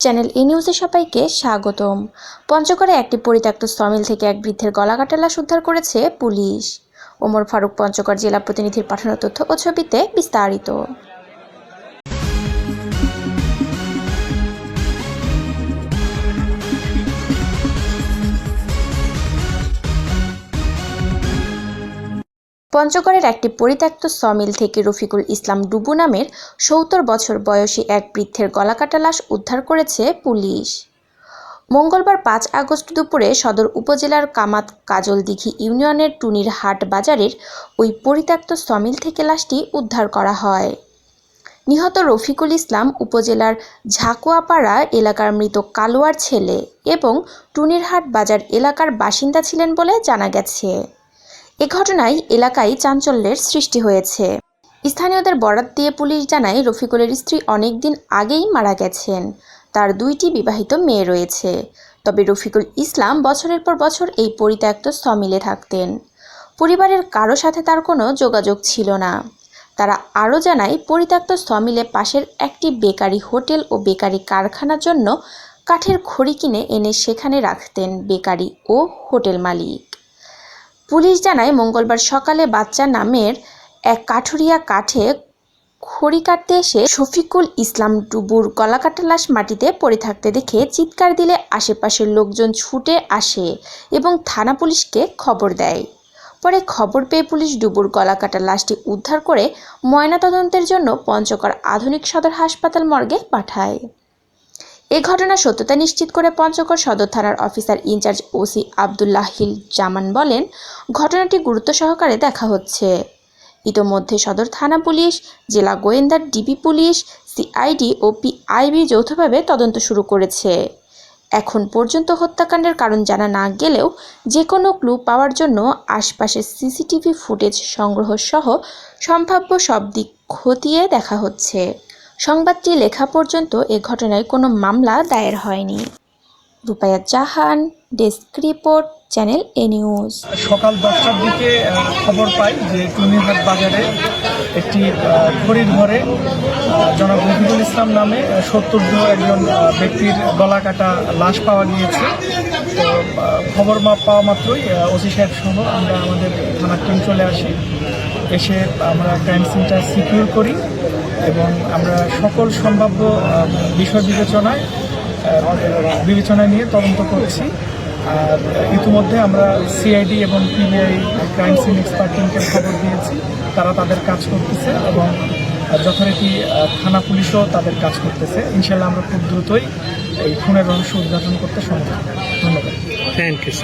Channel ই নিউজে সবাইকে স্বাগতম। পঞ্চগড়ে একটি পরিত্যক্ত সমিল থেকে এক বৃদ্ধের গলাকাটা লাশ উদ্ধার করেছে পুলিশ। ওমর ফারুক পঞ্চগড় জেলা প্রতিনিধির পাঠানো তথ্য ও ছবিতে বিস্তারিত। পঞ্চগড়ের একটি পরিত্যক্ত সমিল থেকে রফিকুল ইসলাম ডুবু নামের সত্তর বছর বয়সী এক বৃদ্ধের গলাকাটা লাশ উদ্ধার করেছে পুলিশ। মঙ্গলবার পাঁচ আগস্ট দুপুরে সদর উপজেলার কামাত কাজলদিঘি ইউনিয়নের টুনির হাট বাজারের ওই পরিত্যক্ত সমিল থেকে লাশটি উদ্ধার করা হয়। নিহত রফিকুল ইসলাম উপজেলার ঝাকুয়াপাড়া এলাকার মৃত কালোয়ার ছেলে এবং টুনিরহাট বাজার এলাকার বাসিন্দা ছিলেন বলে জানা গেছে। এ ঘটনায় এলাকায় চাঞ্চল্যের সৃষ্টি হয়েছে। স্থানীয়দের বরাত দিয়ে পুলিশ জানায়, রফিকুলের স্ত্রী অনেকদিন আগেই মারা গেছেন। তার দুইটি বিবাহিত মেয়ে রয়েছে। তবে রফিকুল ইসলাম বছরের পর বছর এই পরিত্যক্ত সমিলে থাকতেন। পরিবারের কারও সাথে তার কোনো যোগাযোগ ছিল না। তারা আরও জানায়, পরিত্যক্ত সমিলে পাশের একটি বেকারি হোটেল ও বেকারি কারখানার জন্য কাঠের খড়ি কিনে এনে সেখানে রাখতেন বেকারি ও হোটেল মালিক। পুলিশ জানায়, মঙ্গলবার সকালে বাচ্চা নামের এক কাঠুরিয়া কাঠে খড়ি কাটতে এসে শফিকুল ইসলাম ডুবুর গলাকাটা লাশ মাটিতে পড়ে থাকতে দেখে চিৎকার দিলে আশেপাশের লোকজন ছুটে আসে এবং থানা পুলিশকে খবর দেয়। পরে খবর পেয়ে পুলিশ ডুবুর গলাকাটা লাশটি উদ্ধার করে ময়নাতদন্তের জন্য পঞ্চগড় আধুনিক সদর হাসপাতাল মর্গে পাঠায়। এ ঘটনার সত্যতা নিশ্চিত করে পঞ্চগড় সদর থানার officer incharge OC Abdullahil Zaman বলেন, ঘটনাটি গুরুত্ব সহকারে দেখা হচ্ছে। ইতোমধ্যে সদর থানা পুলিশ, জেলা গোয়েন্দার ডিবি পুলিশ, সিআইডি ও পিআইবি যৌথভাবে তদন্ত শুরু করেছে। এখন পর্যন্ত হত্যাকাণ্ডের কারণ জানা না গেলেও যে কোনো ক্লু পাওয়ার জন্য আশপাশের সিসিটিভি ফুটেজ সংগ্রহ সহ সম্ভাব্য সব দিক খতিয়ে দেখা হচ্ছে। সংবাদটি লেখা পর্যন্ত এ ঘটনায় কোনো মামলা দায়ের হয়নি। Rupaya Jahan, desk report, channel A news. সকাল দশটার দিকে খবর পাই যে টুনিরহাট বাজারে একটি খড়ির ঘরে জনাব রফিকুল ইসলাম নামে সত্তর একজন ব্যক্তির গলা কাটা লাশ পাওয়া গিয়েছে। খবর পাওয়া মাত্রই ওসি সাহেব সহ আমরা আমাদের থানার টিম চলে আসি। এসে আমরা ক্রাইম সিনটা সিকিউর করি। এবং আমরা সকল সম্ভাব্য বিষয় বিবেচনায় বিবেচনায় নিয়ে তদন্ত করছি। আর ইতিমধ্যে আমরা সিআইডি এবং পিবিআই ক্রাইম সিন এক্সপার্ট টিমকে খবর দিয়েছি। তারা তাদের কাজ করতেছে এবং যথারীতি থানা পুলিশও তাদের কাজ করতেছে। ইনশাল্লাহ আমরা খুব দ্রুতই এই খুনের রহস্য উদ্ঘাটন করতে সমর্থ। ধন্যবাদ। Thank you